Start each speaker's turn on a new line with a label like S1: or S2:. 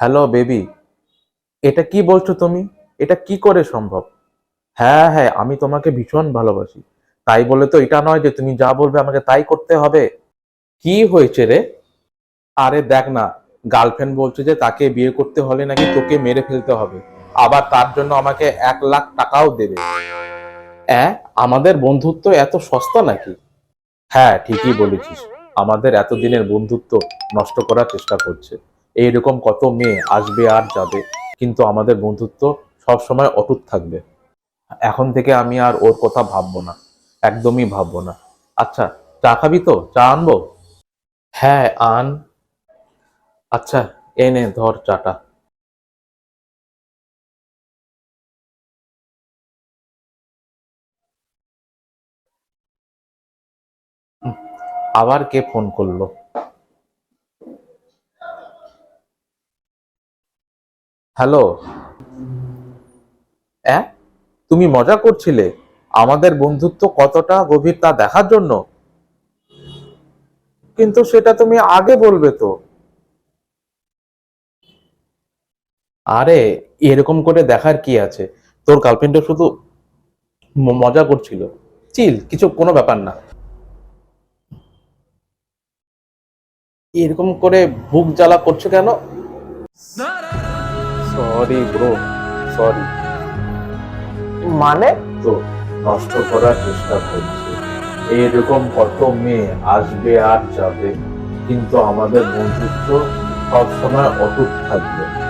S1: Hello baby, এটা কি বলছো তুমি? এটা কি করে সম্ভব? হ্যাঁ হ্যাঁ আমি তোমাকে ভীষণ ভালোবাসি। তাই বলে তো এটা নয় যে তুমি যা বলবে আমাকে তাই করতে হবে। কি হয়েছে রে? আরে দেখ না গার্লফ্রেন্ড বলছে যে তাকে বিয়ে করতে হলে নাকি তোকে মেরে ফেলতে হবে। আবার তার জন্য আমাকে এক লাখ টাকাও দেবে। হ্যাঁ আমাদের বন্ধুত্ব এত সস্তা নাকি? হ্যাঁ ঠিকই বলেছিস। আমাদের এতদিনের বন্ধুত্ব নষ্ট করার চেষ্টা করছে। এইরকম কত মেয়ে আসবে আর যাবে, কিন্তু আমাদের বন্ধুত্ব সব সময় অটুট থাকবে। এখন থেকে আমি আর ওর কথা ভাববো না, একদমই ভাববো না। আচ্ছা চা খাবি তো? চা আনব? হ্যাঁ আন। আচ্ছা এনে ধর চাটা। আবার কে ফোন করল? হ্যালো? হ্যাঁ তুমি মজা করছিলে? আমাদের বন্ধুত্ব কতটা গভীর তা দেখার জন্য? কিন্তু সেটা তুমি আগে বলবে তো। আরে, এরকম করে দেখার কি আছে? তোর গার্লফ্রেন্ডও শুধু মজা করছিল। চিল, কিছু কোনো ব্যাপার না। এরকম করে বুক জ্বালা করছে কেন? Sorry bro sorry. মানে? তো নষ্ট করার চেষ্টা করছে। এরকম কত মেয়ে আসবে আর যাবে কিন্তু আমাদের বন্ধুত্ব সবসময় অটুট থাকবে।